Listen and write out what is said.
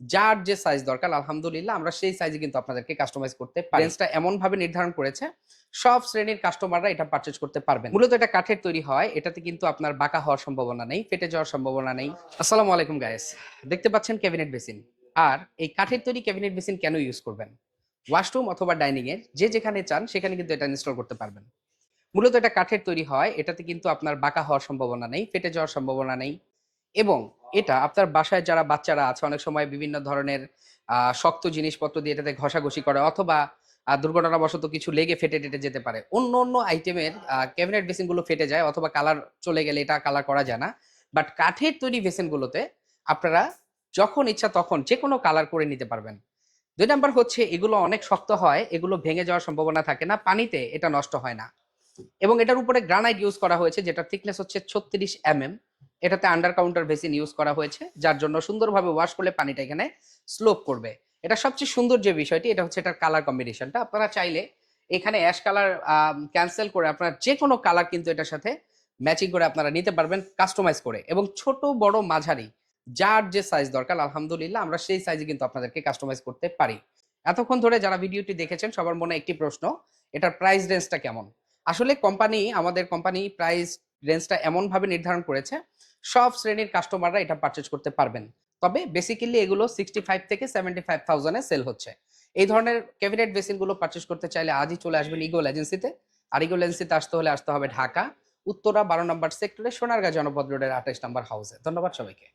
যার যে সাইজ দরকার আলহামদুলিল্লাহ আমরা সেই সাইজে কিন্তু আপনাদেরকে কাস্টমাইজ করতে পারি। রেঞ্জটা এমন ভাবে নির্ধারণ করেছে সব শ্রেণির কাস্টমাররা এটা পারচেজ করতে পারবেন। মূলত এটা কাঠের তৈরি হয় এটাতে কিন্তু আপনার বাঁকা হওয়ার সম্ভাবনা নেই ফেটে যাওয়ার সম্ভাবনা নেই। আসসালামু আলাইকুম গায়েস দেখতে পাচ্ছেন ক্যাবিনেট বেসিন আর এই কাঠের তৈরি ক্যাবিনেট বেসিন কেন ইউজ করবেন? ওয়াশরুম অথবা ডাইনিং এর যে যেখানে চান সেখানে কিন্তু এটা ইনস্টল করতে পারবেন। মূলত এটা কাঠের তৈরি হয় এটাতে কিন্তু আপনার বাঁকা হওয়ার সম্ভাবনা নেই ফেটে যাওয়ার সম্ভাবনা নেই। এবং এটা আপনার বাসায় যারা বাচ্চারা আছে, অনেক সময় বিভিন্ন ধরনের শক্ত জিনিসপত্র দিয়ে এটাতে ঘষাঘষি করে অথবা দুর্ঘটনাবশত কিছু লেগে ফেটে টেটে যেতে পারে। অন্য অন্য আইটেমের ক্যাবিনেট বেসিনগুলো ফেটে যায় অথবা কালার চলে গেলে এটা কালার করা যায় না। বাট কাঠের তৈরি বেসিন গুলোতে আপনারা যখন ইচ্ছা তখন যে কোনো কালার করে নিতে পারবেন। দুই নাম্বার হচ্ছে এগুলো অনেক শক্ত হয়, এগুলো ভেঙে যাওয়ার সম্ভাবনা থাকে না, পানিতে এটা নষ্ট হয় না। এবং এটার উপরে গ্রানাইট ইউজ করা হয়েছে যেটা থিকনেস হচ্ছে ছত্রিশ এম এম এটাতে আন্ডার কাউন্টার বেসিন ইউজ করা হয়েছে, যার জন্য সুন্দরভাবে ওয়াশ করলে পানিটা এখানে স্লোপ করবে। এটা সবচেয়ে সুন্দর যে বিষয়টি, এটা হচ্ছে এটার কালার কম্বিনেশনটা আপনারা চাইলে এখানে অ্যাশ কালার ক্যান্সেল করে আপনারা যে কোনো কালার কিন্তু এটার সাথে ম্যাচিং করে আপনারা নিতে পারবেন কাস্টমাইজ করে। এবং ছোট, বড়, মাঝারি, যার যে সাইজ দরকার, আলহামদুলিল্লাহ আমরা সেই সাইজে কিন্তু আপনাদেরকে কাস্টমাইজ করতে পারি। এতক্ষণ ধরে যারা ভিডিওটি দেখেছেন, সবার মনে একটি প্রশ্ন, এটার প্রাইস রেঞ্জটা কেমন? আসলে কোম্পানি আমাদের কোম্পানি প্রাইস রেঞ্জটা এমনভাবে নির্ধারণ করেছে, সব শ্রেণির কাস্টমাররা এটা পারচেজ করতে পারবেন। তবে বেসিক্যালি এগুলো সিক্সটি ফাইভ থেকে সেভেন্টি ফাইভ থাউজেন্ডে সেল হচ্ছে। এই ধরনের ক্যাবিনেট বেসিনগুলো পারচেজ করতে চাইলে আজই চলে আসবেন ইগোল এজেন্সিতে আর ইগোল এজেন্সিতে আসতে হলে আসতে হবে ঢাকা, উত্তরা বারো নম্বর সেক্টরে সোনারগাঁ জনপদ রোডের আঠাইশ নম্বর হাউসে ধন্যবাদ সবাইকে।